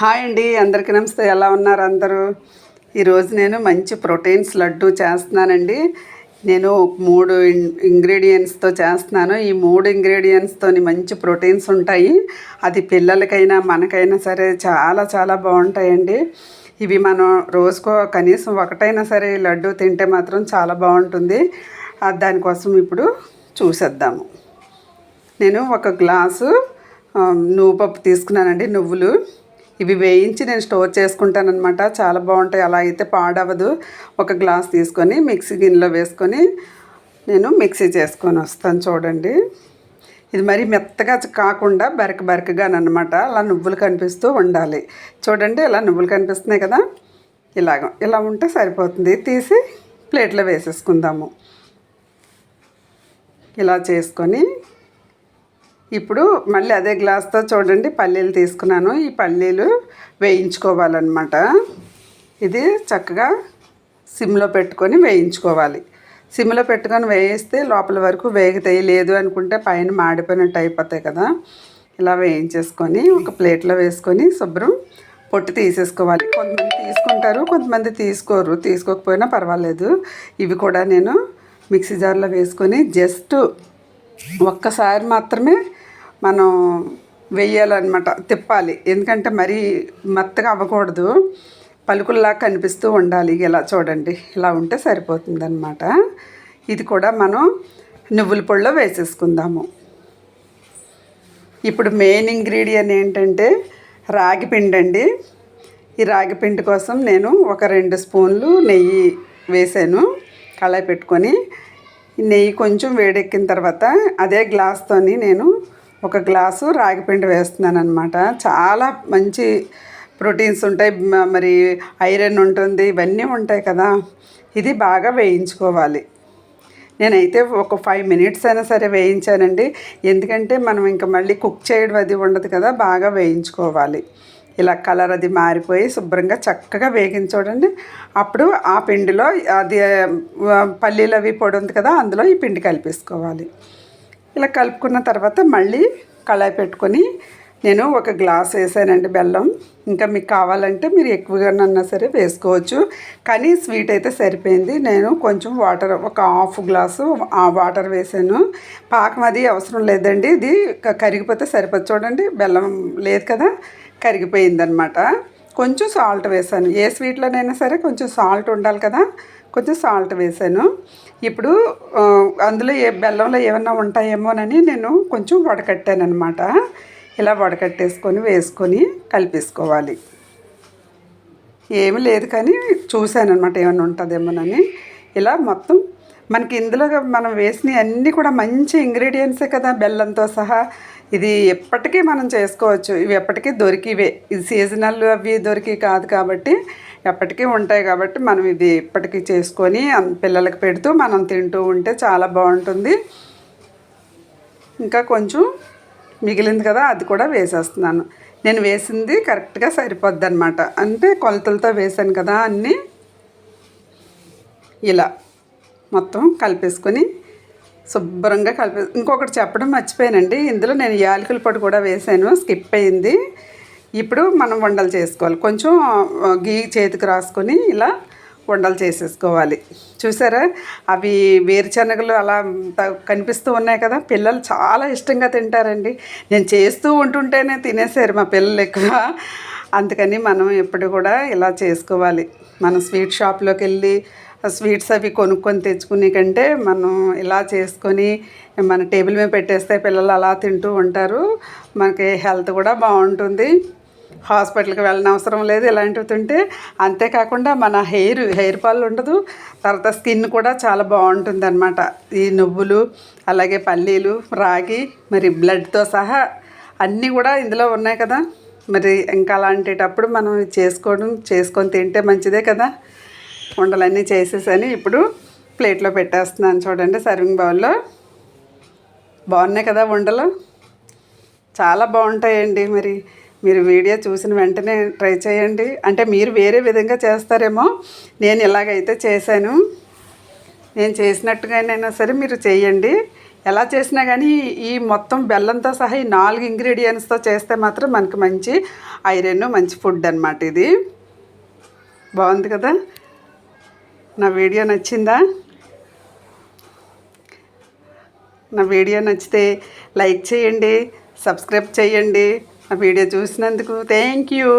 Hi అండి అందరికీ నమస్తే. ఎలా ఉన్నారు అందరూ? ఈరోజు నేను మంచి ప్రోటీన్స్ లడ్డు చేస్తున్నానండి. నేను మూడు ఇంగ్రీడియంట్స్తో చేస్తున్నాను. ఈ మూడు ఇంగ్రీడియంట్స్తో మంచి ప్రోటీన్స్ ఉంటాయి. అది పిల్లలకైనా మనకైనా సరే చాలా చాలా బాగుంటాయండి. ఇవి మనం రోజుకో కనీసం ఒకటైనా సరే లడ్డు తింటే మాత్రం చాలా బాగుంటుంది. దానికోసం ఇప్పుడు చూసేద్దాము. నేను ఒక గ్లాసు నువ్వు పప్పు తీసుకున్నానండి నువ్వులు. ఇవి వేయించి నేను స్టోర్ చేసుకుంటానమాట చాలా బాగుంటాయి. అలా అయితే పాడవదు. ఒక గ్లాస్ తీసుకొని మిక్సీ గిన్నెలో వేసుకొని నేను మిక్సీ చేసుకొని వస్తాను చూడండి. ఇది మరి మెత్తగా కాకుండా బరక బరకగానమాట అలా నువ్వులు కనిపిస్తూ ఉండాలి. చూడండి ఇలా నువ్వులు కనిపిస్తున్నాయి కదా. ఇలాగ ఇలా ఉంటే సరిపోతుంది. తీసి ప్లేట్లో వేసేసుకుందాము. ఇలా చేసుకొని ఇప్పుడు మళ్ళీ అదే గ్లాస్తో చూడండి పల్లీలు తీసుకున్నాను. ఈ పల్లీలు వేయించుకోవాలన్నమాట. ఇది చక్కగా సిమ్లో పెట్టుకొని వేయించుకోవాలి. సిమ్లో పెట్టుకొని వేయిస్తే లోపల వరకు వేగుతాయి. లేదు అనుకుంటే పైన మాడిపోయినట్టు అయిపోతాయి కదా. ఇలా వేయించేసుకొని ఒక ప్లేట్లో వేసుకొని శుభ్రం పొట్టు తీసేసుకోవాలి. కొంతమంది తీసుకుంటారు కొంతమంది తీసుకోరు. తీసుకోకపోయినా పర్వాలేదు. ఇవి కూడా నేను మిక్సీ జార్లో వేసుకొని జస్ట్ ఒక్కసారి మాత్రమే మనం వేయాలన్నమాట తిప్పాలి. ఎందుకంటే మరీ మెత్తగా అవ్వకూడదు. పలుకుల్లా కనిపిస్తూ ఉండాలి ఇలా చూడండి. ఇలా ఉంటే సరిపోతుందన్నమాట. ఇది కూడా మనం నువ్వుల పొడిలో వేసేసుకుందాము. ఇప్పుడు మెయిన్ ఇంగ్రీడియంట్ ఏంటంటే రాగి పిండి అండి. ఈ రాగి పిండి కోసం నేను ఒక రెండు స్పూన్లు నెయ్యి వేసాను. కళాయి పెట్టుకొని నెయ్యి కొంచెం వేడెక్కిన తర్వాత అదే గ్లాస్తోని నేను ఒక గ్లాసు రాగిపిండి వేస్తున్నాను అనమాట చాలా మంచి ప్రోటీన్స్ ఉంటాయి. మరి ఐరన్ ఉంటుంది ఇవన్నీ ఉంటాయి కదా. ఇది బాగా వేయించుకోవాలి. నేనైతే ఒక ఫైవ్ మినిట్స్ అయినా సరే వేయించానండి. ఎందుకంటే మనం ఇంకా మళ్ళీ కుక్ చేయడం అది ఉండదు కదా బాగా వేయించుకోవాలి. ఇలా కలర్ అది మారిపోయి శుభ్రంగా చక్కగా వేగించూడండి అప్పుడు ఆ పిండిలో అది పల్లీలు అవి పొడి ఉంది కదా అందులో ఈ పిండి కలిపేసుకోవాలి. ఇలా కలుపుకున్న తర్వాత మళ్ళీ కళాయి పెట్టుకొని నేను ఒక గ్లాస్ వేసానండి బెల్లం. ఇంకా మీకు కావాలంటే మీరు ఎక్కువగానన్నా సరే వేసుకోవచ్చు. కానీ స్వీట్ అయితే సరిపోయింది. నేను కొంచెం వాటర్ ఒక హాఫ్ గ్లాసు ఆ వాటర్ వేసాను. పాకం అది అవసరం లేదండి. ఇది కరిగిపోతే సరిపోదు. చూడండి బెల్లం లేదు కదా కరిగిపోయిందనమాట కొంచెం సాల్ట్ వేసాను. ఏ స్వీట్లోనైనా సరే కొంచెం సాల్ట్ ఉండాలి కదా? కొంచెం సాల్ట్ వేసాను. ఇప్పుడు అందులో ఏ బెల్లంలో ఏమన్నా ఉంటాయేమోనని నేను కొంచెం వడకట్టాను అనమాట ఇలా వడకట్టేసుకొని వేసుకొని కలిపేసుకోవాలి. ఏమీ లేదు కానీ చూశాను అనమాట ఏమైనా ఉంటుందేమోనని. ఇలా మొత్తం మనకి ఇందులో మనం వేసిన అన్నీ కూడా మంచి ఇంగ్రీడియంట్సే కదా బెల్లంతో సహా. ఇది ఎప్పటికీ మనం చేసుకోవచ్చు. ఇవి ఎప్పటికీ దొరికివే. ఇది సీజనల్ అవి దొరికి కాదు కాబట్టి ఎప్పటికీ ఉంటాయి కాబట్టి మనం ఇది ఇప్పటికీ చేసుకొని పిల్లలకు పిల్లలకి పెడుతూ మనం తింటూ ఉంటే చాలా బాగుంటుంది. ఇంకా కొంచెం మిగిలింది కదా అది కూడా వేసేస్తున్నాను. నేను వేసింది కరెక్ట్గా సరిపోద్ది అనమాట అంటే కొలతలతో వేసాను కదా అన్నీ. ఇలా. మొత్తం కలిపేసుకొని శుభ్రంగా కలిపే ఇంకొకటి చెప్పడం మర్చిపోయానండి. ఇందులో నేను యాలకుల పొడి కూడా వేసాను. స్కిప్ అయింది. ఇప్పుడు మనం వండలు చేసుకోవాలి. కొంచెం గీ చేతికి రాసుకొని ఇలా వండలు చేసేసుకోవాలి. చూసారా? అవి వేరుశనగలు అలా కనిపిస్తూ ఉన్నాయి కదా? పిల్లలు చాలా ఇష్టంగా తింటారండి. నేను చేస్తూ ఉంటుంటేనే తినేసారు మా పిల్లలు ఎక్కువ. అందుకని మనం ఎప్పుడు కూడా ఇలా చేసుకోవాలి. మనం స్వీట్ షాప్లోకి వెళ్ళి స్వీట్స్ అవి కొనుక్కొని తెచ్చుకునే కంటే మనం ఇలా చేసుకొని మన టేబుల్ మీద పెట్టేస్తే పిల్లలు అలా తింటూ ఉంటారు. మనకి హెల్త్ కూడా బాగుంటుంది. హాస్పిటల్కి వెళ్ళిన అవసరం లేదు ఇలాంటివి తింటే. అంతేకాకుండా మన హెయిర్ హెయిర్ ఫాల్ ఉండదు. తర్వాత స్కిన్ కూడా చాలా బాగుంటుంది అనమాట ఈ నువ్వులు అలాగే పల్లీలు రాగి మరి బ్లడ్తో సహా అన్నీ కూడా ఇందులో ఉన్నాయి కదా. మరి ఇంకా అలాంటిటప్పుడు మనం చేసుకోవడం చేసుకొని తింటే మంచిదే కదా. ఉండలన్నీ చేసేసాను ఇప్పుడు ప్లేట్లో పెట్టేస్తున్నాను చూడండి సర్వింగ్ బౌల్లో బాగున్నాయి కదా ఉండలు చాలా బాగుంటాయండి మరి. మీరు వీడియో చూసిన వెంటనే ట్రై చేయండి. అంటే మీరు వేరే విధంగా చేస్తారేమో నేను ఇలాగైతే చేశాను. నేను చేసినట్టుగానైనా సరే మీరు చేయండి. ఎలా చేసినా కానీ ఈ మొత్తం బెల్లంతో సహా ఈ నాలుగు ఇంగ్రీడియంట్స్తో చేస్తే మాత్రం మనకు మంచి ఐరన్ మంచి ఫుడ్ అనమాట ఇది. బాగుంది కదా? నా వీడియో నచ్చిందా? నా వీడియో నచ్చితే లైక్ చేయండి సబ్స్క్రైబ్ చేయండి. నా వీడియో చూసినందుకు థ్యాంక్ యూ.